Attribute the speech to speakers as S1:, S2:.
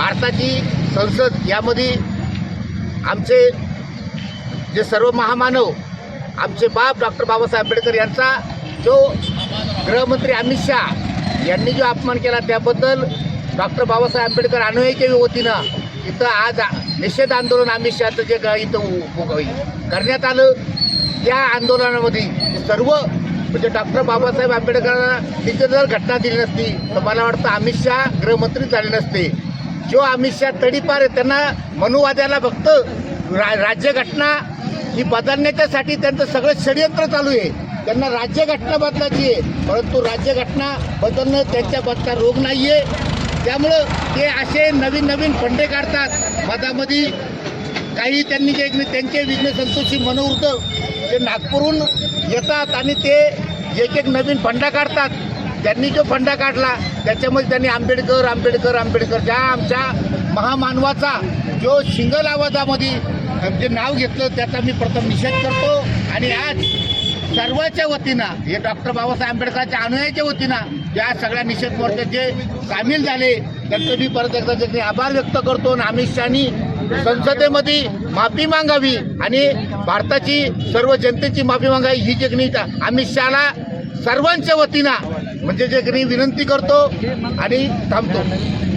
S1: भारताची संसद यामध्ये आमचे जे सर्व महामानव आमचे बाप डॉक्टर बाबासाहेब आंबेडकर यांचा जो गृहमंत्री अमित शहा यांनी जो अपमान केला त्याबद्दल डॉक्टर बाबासाहेब आंबेडकर अनुयायीच्या वतीनं इथं आज निषेध आंदोलन अमित शहाचं जे इथं करण्यात आलं. त्या आंदोलनामध्ये सर्व म्हणजे डॉक्टर बाबासाहेब आंबेडकरांना तिथे जर घटना दिली नसती तर मला वाटतं अमित शहा गृहमंत्री झाले नसते. जो अमित शहा तडीपार आहे त्यांना मनुवाद्याला फक्त रा राज्यघटना ही बदलण्याच्यासाठी त्यांचं सगळं षडयंत्र चालू आहे. त्यांना राज्यघटना बदलायची आहे. परंतु राज्यघटना बदलणं त्यांच्या बदला रोग नाही आहे त्यामुळं ते असे नवीन नवीन फंडे काढतात. मधामध्ये काही त्यांनी जे त्यांचे विघ्न संतोषी मनोवृत्त ते नागपूरहून येतात आणि ते एक एक नवीन फंडा काढतात. त्यांनी जो फंडा काढला त्याच्यामध्ये त्यांनी आंबेडकर आंबेडकर आंबेडकर ज्या आमच्या महामानवाचा जो शिंगल आवाजामध्ये जे नाव घेतलं त्याचा मी प्रथम निषेध करतो. आणि आज सर्वांच्या वतीनं हे डॉक्टर बाबासाहेब आंबेडकरांच्या अनुयायाच्या वतीनं या सगळ्या निषेध मोर्चात जे सामील झाले त्यांचं मी परत एकदा त्याचे आभार व्यक्त करतो. आणि अमित शहानी संसदेमध्ये माफी मागावी आणि भारताची सर्व जनतेची माफी मागावी ही जे अमित शहाला सर्वांच्या वतीनं म्हणजे जे की विनंती करतो आणि थांबतो.